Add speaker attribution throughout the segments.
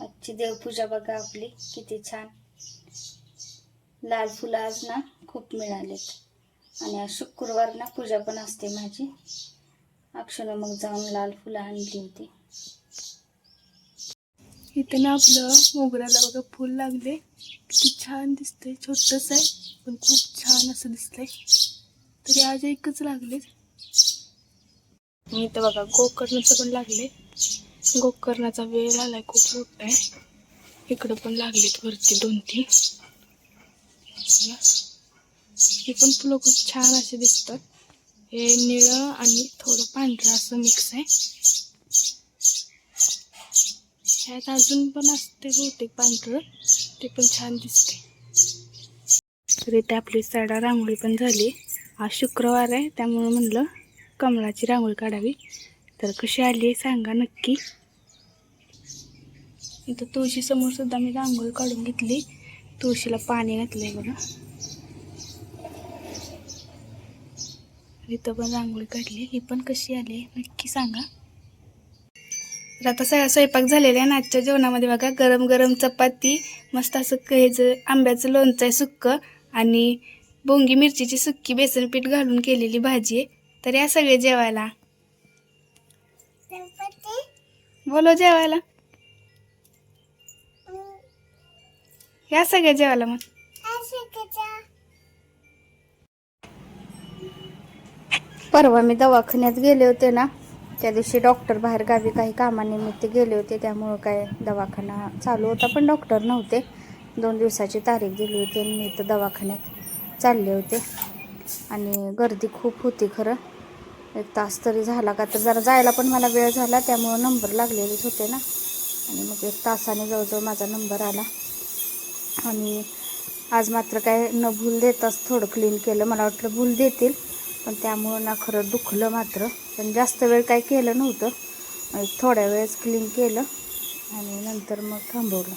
Speaker 1: आजची देवपूजा बघा आपली किती छान. लाल फुलं आज ना खूप मिळालेत. आणि आज शुक्रवार ना पूजा पण असते माझी. अक्षरं मग जाऊन लाल फुलं आणली होती.
Speaker 2: इथे ना आपलं मोगऱ्याला बघा फुल लागले. किती छान दिसतंय छोटस आहे पण खूप छान असं दिसतंय. तरी आज एकच लागले इथं बघा गोकर्णाचं पण लागले गोकर्णाचा वेळ आलाय खूप मोठा आहे. इकडं पण लागलेत वरती दोन तीन ही पण फुलं खूप छान असे दिसतात. हे निळं आणि थोडं पांढरं असं मिक्स आहे. ह्यात अजून पण असते बहुतेक पांढरं. ते पण छान दिसते. तर इथे आपली सडा रांगोळी पण झाली. आज शुक्रवार आहे त्यामुळं म्हणलं कमळाची रांगोळी काढावी. तर कशी आली आहे सांगा नक्की. इथं तुळशीसमोर सुद्धा मी रांगोळी काढून घेतली. तुळशीला पाणी घातलंय बघा. इथं पण रांगोळी काढली. ही पण कशी आली आहे नक्की सांगा. तर आता सगळा स्वयंपाक झालेला आहे ना आजच्या जेवणामध्ये बघा. गरम गरम चपाती मस्त असं ह्याचं आंब्याचं लोणचं आहे सुक्कं आणि बोंगी मिरचीची सुक्की बेसन पीठ घालून केलेली भाजी आहे. तर या सगळे जेवायला. बोलो जेवायला. या सगळ्या जेवायला मग.
Speaker 1: परवा मी दवाखान्यात गेले होते ना त्या दिवशी डॉक्टर बाहेर गावी काही कामानिमित्त गेले होते त्यामुळं काय दवाखाना चालू होता पण डॉक्टर नव्हते. दोन दिवसाची तारीख दिली होती आणि मी इथं दवाखान्यात चालले होते. आणि गर्दी खूप होती खरं. एक तास तरी झाला का तर जरा जायला पण मला वेळ झाला त्यामुळं नंबर लागलेलेच होते ना. आणि मग एक तासाने जवळजवळ माझा नंबर आला. आणि आज मात्र काय न भूल देताच थोडं क्लीन केलं. मला वाटलं भूल देतील पण त्यामुळं ना खरं दुखलं मात्र. पण जास्त वेळ काय केलं नव्हतं. थोड्या वेळेस क्लीन केलं आणि नंतर मग थांबवलं.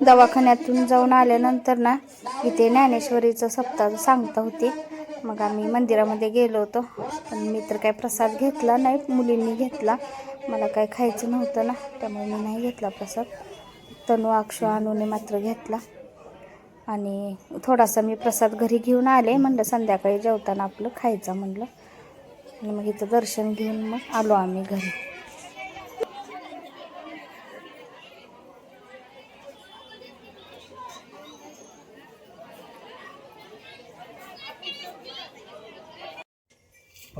Speaker 1: दवाखान्यातून जाऊन आल्यानंतर ना इथे ज्ञानेश्वरीचं सप्ताह सांगता होती. मग आम्ही मंदिरामध्ये गेलो होतो. पण मी तर काय प्रसाद घेतला नाही. मुलींनी घेतला. मला काय खायचं नव्हतं ना. त्यामुळे मी नाही घेतला प्रसाद. तनू अक्ष अनुने मात्र घेतला. आणि थोडासा मी प्रसाद घरी घेऊन आले. म्हणलं संध्याकाळी जेवताना आपलं खायचं म्हणलं. आणि मग इथं दर्शन घेऊन मग आलो आम्ही घरी.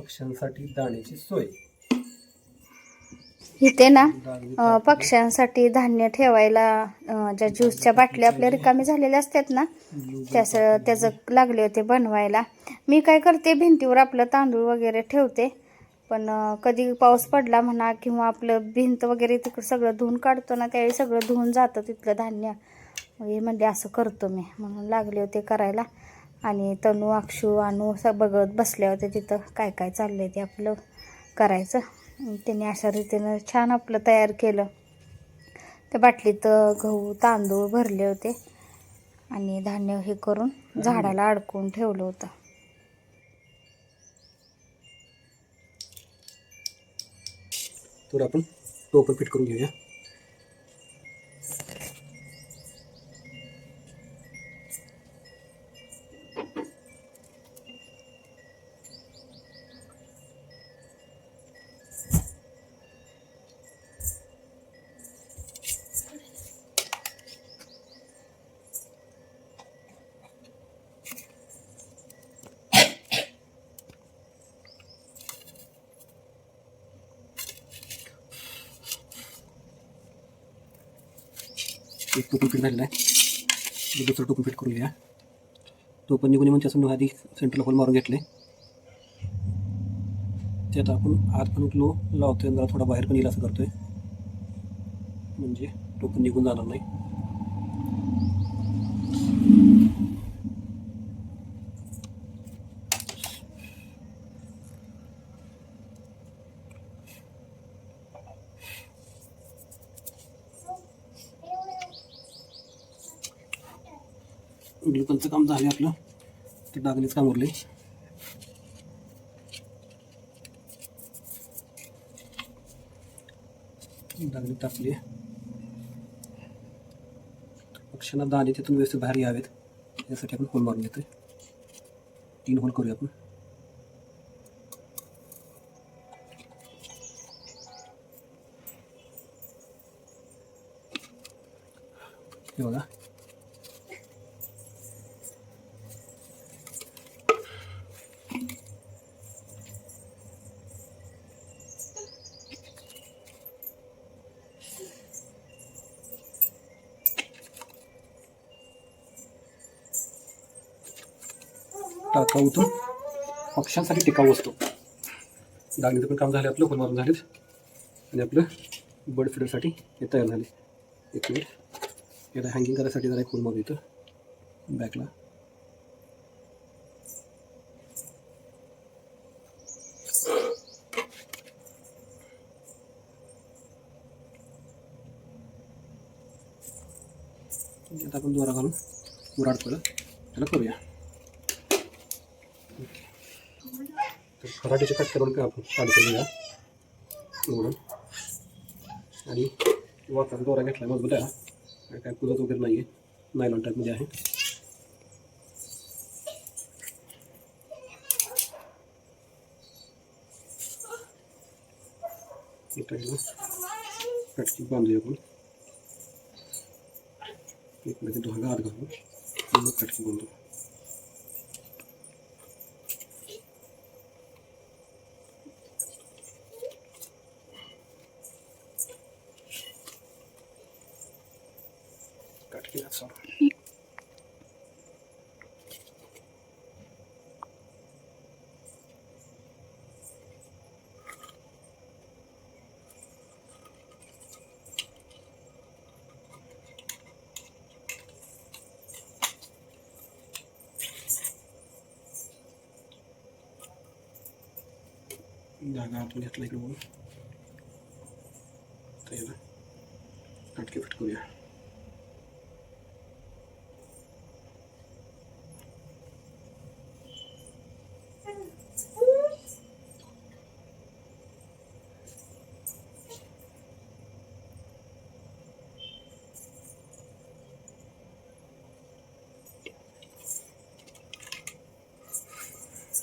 Speaker 3: पक्ष्यांसाठी दाण्याची सोय.
Speaker 1: इथे ना अ, पक्ष्यांसाठी धान्य ठेवायला अ, ज्या ज्यूसच्या बाटल्या आपल्या रिकामी झालेल्या असतात ना त्यास त्याचं लागले होते बनवायला. मी काय करते भिंतीवर आपलं तांदूळ वगैरे ठेवते. पण अ, कधी पाऊस पडला म्हणा किंवा आपलं भिंत वगैरे तिकडं सगळं धुवून काढतो ना त्यावेळी सगळं धुवून जातं तिथलं धान्य. मग हे म्हणजे असं करतो मी. म्हणून लागले होते करायला. आणि तनू अक्षू अनू असं बघत बसल्या होत्या तिथं. काय काय चाललं आहे ते आपलं करायचं? त्यांनी अशा रीतीनं छान आपलं तयार केलं. त्या बाटलीत गहू तांदूळ भरले होते. आणि धान्य हे करून झाडाला अडकून ठेवलं होतं.
Speaker 3: तर आपण टोपर फिट करून घेऊया. एक टोकन फिट झालेला आहे. दुसरं टोकन फिट करून घ्या. टोपण निघून म्हणजे असं आधी सेंटरला होल मारून घेतले त्यात आपण आत पण लो लावतोय जरा थोडा बाहेर पण येईल असं करतोय. म्हणजे टोकन निघून जाणार नाही. ग्लुकनचं काम झालं आपलं. ते डागणीच काम उरले डागणी टाकली पक्ष्यांना दाणे तिथून व्यवस्थित बाहेर यावेत. यासाठी आपण होल मारून घेतोय. तीन होल करूया आपण. टाकाऊ तो पक्ष्यांसाठी टिकाऊ असतो. डागणीचं पण काम झालं आपलं होल मारून झालेत. आणि आपलं बर्ड फिडरसाठी हे तयार झाले. एक मिनिट याला हँगिंग करायसाठी जरा एक होल मारून येतं बॅकला आता आपण दोरा घालून उराड त्याला करूया. तर खराटीचे कट करून काय आपण काढ करूया निवडून आणि वरचा दोरा घेतला मजबूत आहे हा. आणि काय कुजत वगैरे नाही आहे नायलॉन टाईपमध्ये आहे इथं घेऊ. कटकी बांधूया आपण एक मध्ये धागा आत घालू आणि मग कटकी बांधू कटकी हात सोडा. धागा आपण घेतला इकडे बघून तर याला कटके फिट करूया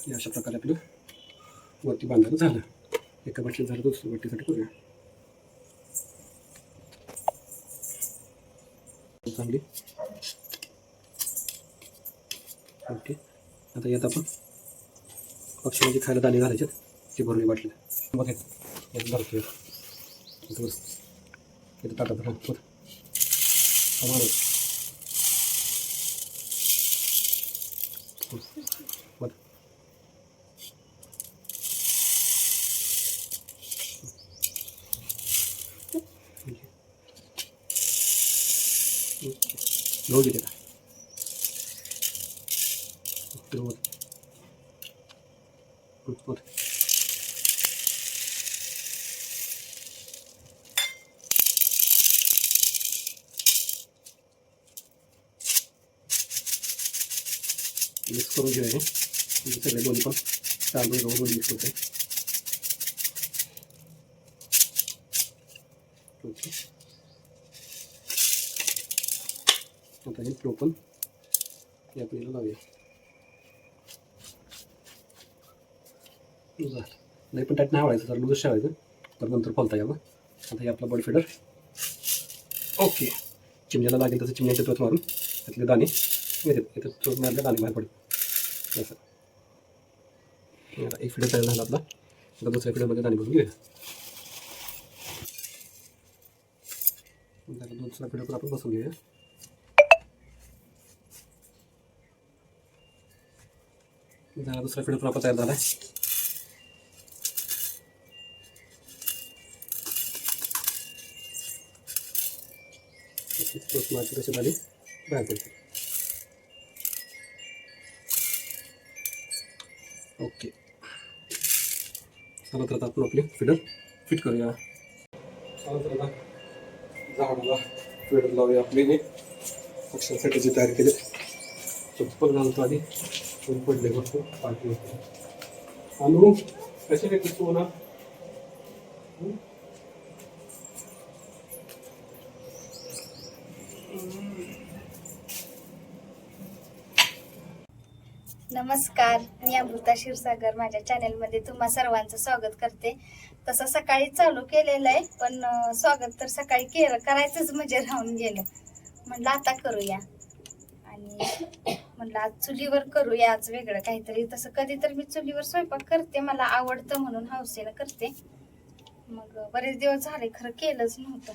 Speaker 3: या अशा प्रकारे आपलं वरती बांधायला झालं. एका बटलीत झालं दुसऱ्या बटलीसाठी करूया. चांगली. ओके. आता यात आपण पक्ष्यांची खायला दाणे घालायचे ते भरले बाटली बघ हे. यात भरतोय. इथं बस. इथं ताटात राहतो बरं घेऊ दे त्याला फिरवत हं, होत. मिक्स करून घेऊया हे म्हणजे सगळे दोन्ही पण तांदूळ गहू दोन्ही मिक्स होते ओके आणि हे टोपण या आपल्याला लावूया. झालं नाही पण त्यात नाही आवडायचं तर लूजच ठेवायचं. तर नंतर फॉलता यावं. आता हे आपला बॉडी फिडर. ओके. चिमण्याला लागेल तसं चिमण्याचे चोच मारून. त्यातले दाणे येतात. इथं चोच मारले दाणे बाहेर पडतील असं. एक फिडर तयार झाला आपला. आता दुसऱ्या फिडरमध्ये दाणे भरून घेऊया. दुसरा फिडर पण आपण बसून घेऊया. झाला दुसरा फिडर तयार झाला आहे कशी झाली? बाहेर पडते ओके. चला तर आता आपण आपली फिडर फिट करूया. चला तर आता झाडाला फिडर लावूया. आपली हे पक्ष्यांसाठी जे तयार केले. चप्पल घालतो आधी. पडले भरपूर पाठी होते. अनु कसे काय तू ना
Speaker 1: नमस्कार मी अमृता क्षीरसागर. माझ्या चॅनेलमध्ये तुम्हा सर्वांचं स्वागत करते. तसं सकाळी चालू केलेलं आहे पण स्वागत तर सकाळी केलं करायचंच म्हणजे राहून गेलं. म्हणलं आता करूया. आणि म्हणलं आज चुलीवर करूया आज वेगळं काहीतरी. तसं कधी तर मी चुलीवर स्वयंपाक करते मला आवडतं म्हणून हौसेनं करते. मग बरेच दिवस झाले खरं केलंच नव्हतं.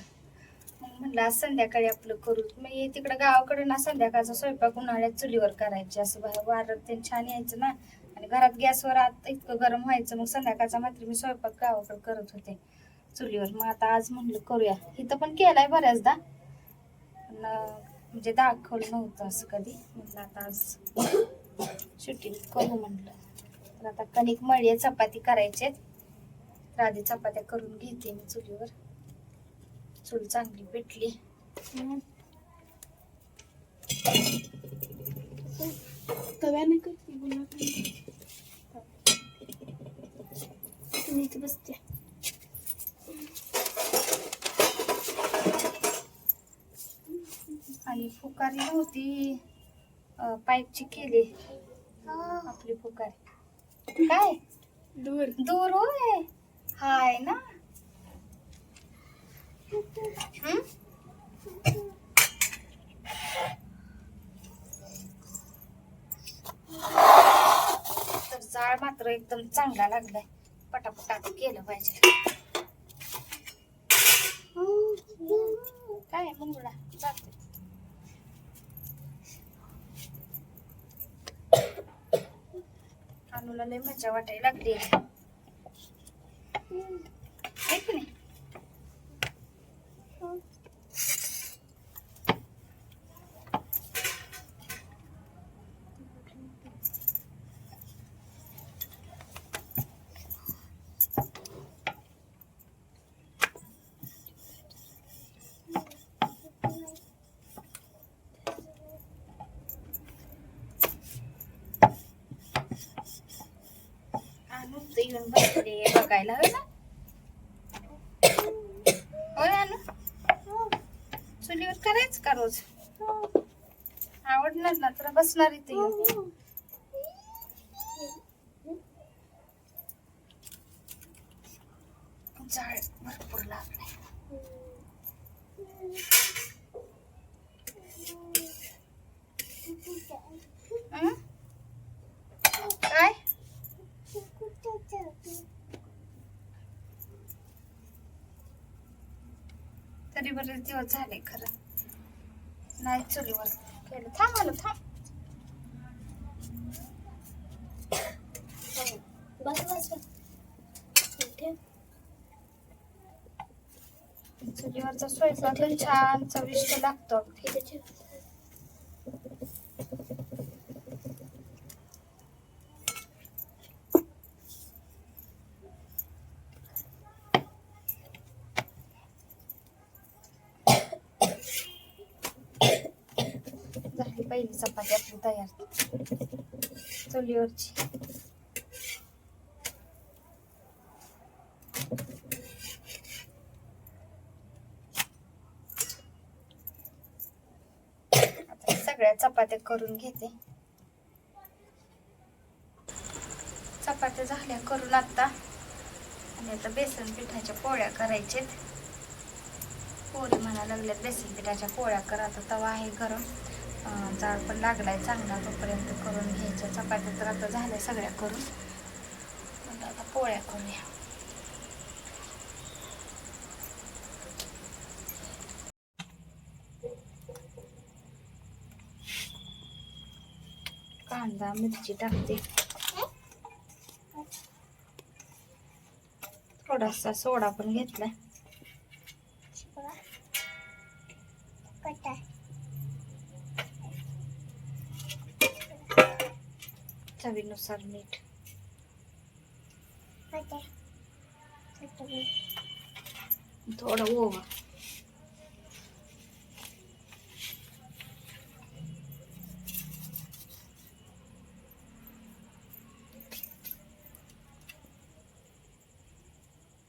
Speaker 1: मग म्हणलं आज संध्याकाळी आपलं करू. मग तिकडं गावाकडे ना संध्याकाळचा स्वयंपाक उन्हाळ्यात चुलीवर करायचे. असं बाहेर वारं ते छान यायचं ना. आणि घरात गॅसवर आता इतकं गरम व्हायचं. मग संध्याकाळचा मात्र मी स्वयंपाक गावाकडे करत होते चुलीवर. मग आता आज म्हणलं करूया. इथं पण केलाय बऱ्याचदा. म्हणजे दाखवलं नव्हतं असं कधी. म्हटलं आता आज शूटिंग करू म्हटलं तर आता कणिक मळी चपाती करायचे तर आधी चपात्या करून घेते मी चुलीवर. चूल चांगली पेटली.
Speaker 2: तव्याने करते गुलाब तुम्ही इथे बसते.
Speaker 1: आणि फुकारी नव्हती. पाईपची केली. आपली फुकारी. काय?
Speaker 2: दूर.
Speaker 1: दूर होय? हाय ना? तर जाळ मात्र एकदम चांगला लागलाय. पटापट केलं पाहिजे. काय मंगुळा? जाते. अनुला लय मजा वाटायला लागली. आहे की नाही घेऊन बसले बघायला होय ना? होय अनु? चुलीवर करायच का रोज? आवडणार ना तुला बसणार इथे येऊन. जाळ भरपूर लागलाय हं? काय तरी बरेच दिवस झाले खरं. नाही चुलीवर केलं. थांब आलो थांब.
Speaker 2: बस बस
Speaker 1: चुलीवरचा स्वयंपाक छान चविष्ट लागतो चपाती आपली तयार चुलीवरची सगळ्या चपात्या करून घेते चपात्या झाल्या करून आता आणि आता बेसन पिठाच्या पोळ्या करायचेत पोळी म्हणा लागल्यात बेसन पिठाच्या पोळ्या करा आता तवा आहे गरम जाळ पण लागलाय चांगला तोपर्यंत करून घ्यायच्या चपात्या तर आता झाल्या सगळ्या करून. आता पोळ्या करूया. कांदा मिरची टाकते. थोडासा सोडा पण घेतलाय. चवीनुसार मीठ थोडं ओवा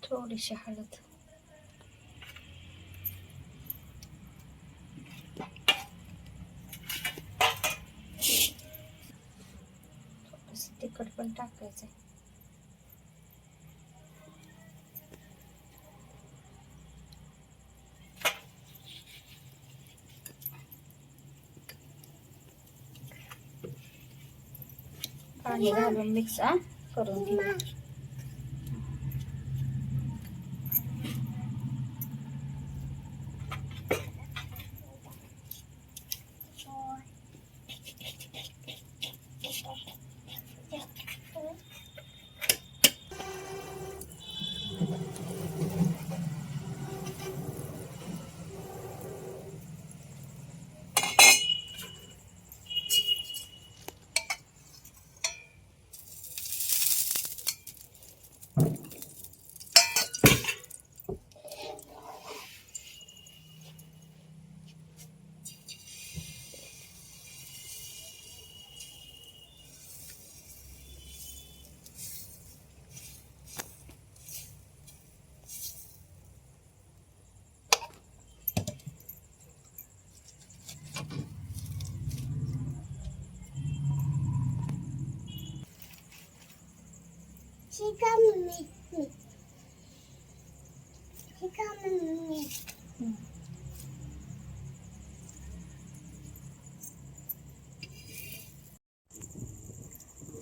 Speaker 1: थोडीशी हळद थोडंसं तिखट पण टाकायचं पाणी घालून मिक्स करून घेऊ.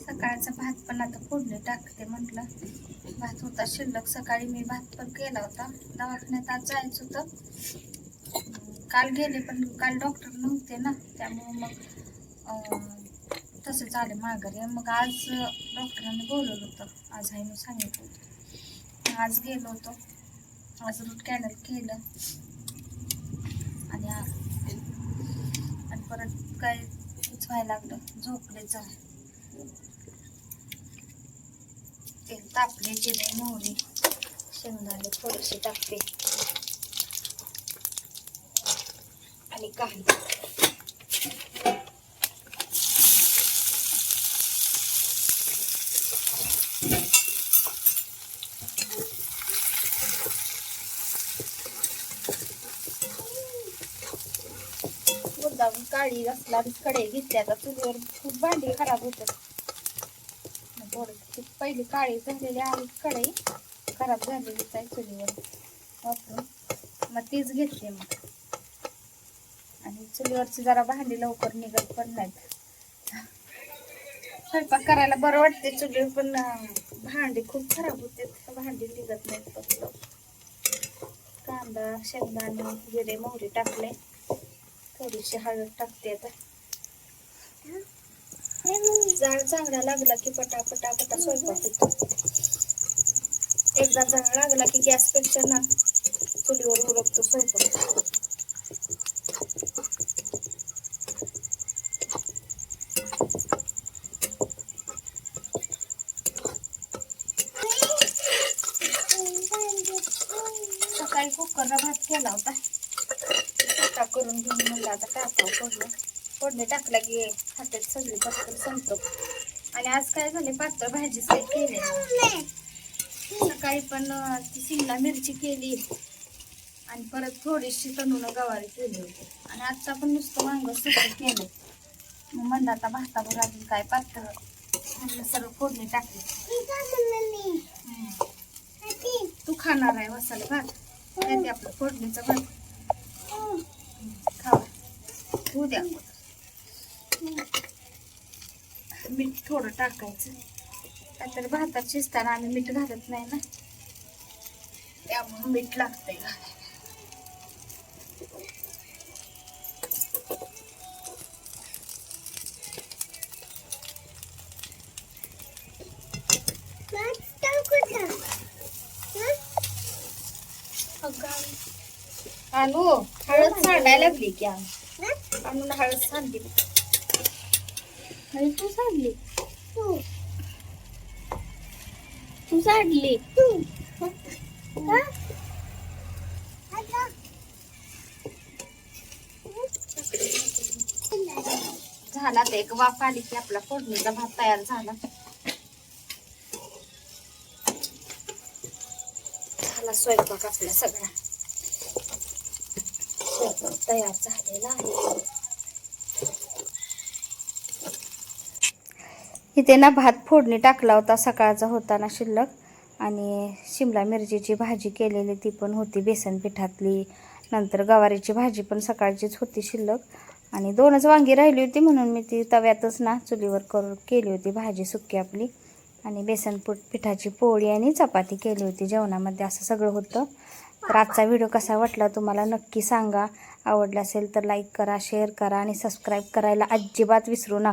Speaker 1: सकाळचा भात पण आता फोडणी टाकते म्हटलं. भात होता शिल्लक. सकाळी मी भात पण केला होता. दवाखान्यात आज जायचं होतं. काल गेले पण काल डॉक्टर नव्हते ना. त्यामुळे मग अं, तसंच आले माघारी. मग आज डॉक्टरांनी बोलवलं होतं. आज आहे मी सांगितलं होतं. आज गेलो होतो. आज रूट कॅनल केलं. आणि आणि परत काय व्हायला लागलं. झोपले जा तेल तापले जिरे मोहरी. शेंगदाणे थोडेसे टाकते. आणि काही काळी असला कडे घेतल्या आता चुलीवर खूप भांडी खराब होतात. मग थोडं पहिली काळी झालेली आहे कढई खराब झालेलीच आहे चुलीवर. वापरून मग तीच घेतली मग. आणि चुलीवरची जरा भांडी लवकर निघत पण नाहीत. स्वयंपाक करायला बरं वाटते चुलीवर पण भांडी खूप खराब होते भांडी निघत नाहीत फक्त. कांदा शेंगदाणे जिरे मोहरी टाकले. थोडीशी हळद टाकते आता. जाळ चांगला लागला की पटापटा पटा स्वयंपाक होतो. एकदा जाळ लागला की गॅसपेक्षा ना चुलीवर उरकतो स्वयंपाक सकाळी कुकरला भात केला होता टाक करून घेऊन म्हणलं आता टाकावं फोडलं फोडणी टाकला की हातात सगळी पटकन संपतो. आणि आज काय झाले पातळ भाजी काय केली. सकाळी पण ती शिमला मिरची केली. आणि परत थोडीशी तणून गवारी केली होती. आणि आत्ता पण नुसतं वांग सुकं केलं मग म्हणलं आता भातावर अजून काय पातळ? म्हणलं सर्व फोडणी टाकली. तू खाणार आहे मसाले भात. आपलं फोडणीचं भात. खावा होऊ द्या मीठ थोडं टाकायचं. नाहीतर भातात शिजताना आम्ही मीठ घालत नाही ना. त्यामुळं मीठ लागतंय. घालायला आणू हळद सांडायला लागली की आणून हळद सांडली. आणि तू सांडली? तू सांडली? झाला तर एक वाफ आली की आपला फोडणीचा भात तयार झाला. झाला स्वयंपाक आपला सगळा. स्वयंपाक तयार झालेला आहे इथे ना भात फोडणी टाकला होता सकाळचा होता ना शिल्लक. आणि शिमला मिरचीची भाजी केलेली ती पण होती बेसन पिठातली. नंतर गवारीची भाजी पण सकाळचीच होती शिल्लक. आणि दोनच वांगी राहिली होती म्हणून मी ती तव्यातच ना चुलीवर करून केली होती भाजी सुकी आपली. आणि बेसन पिठाची पोळी आणि चपाती केली होती जेवणामध्ये असं सगळं होतं. तर आजचा व्हिडिओ कसा वाटला तुम्हाला नक्की सांगा. आवडला असेल तर लाईक करा शेअर करा आणि सबस्क्राईब करायला अजिबात विसरू नका.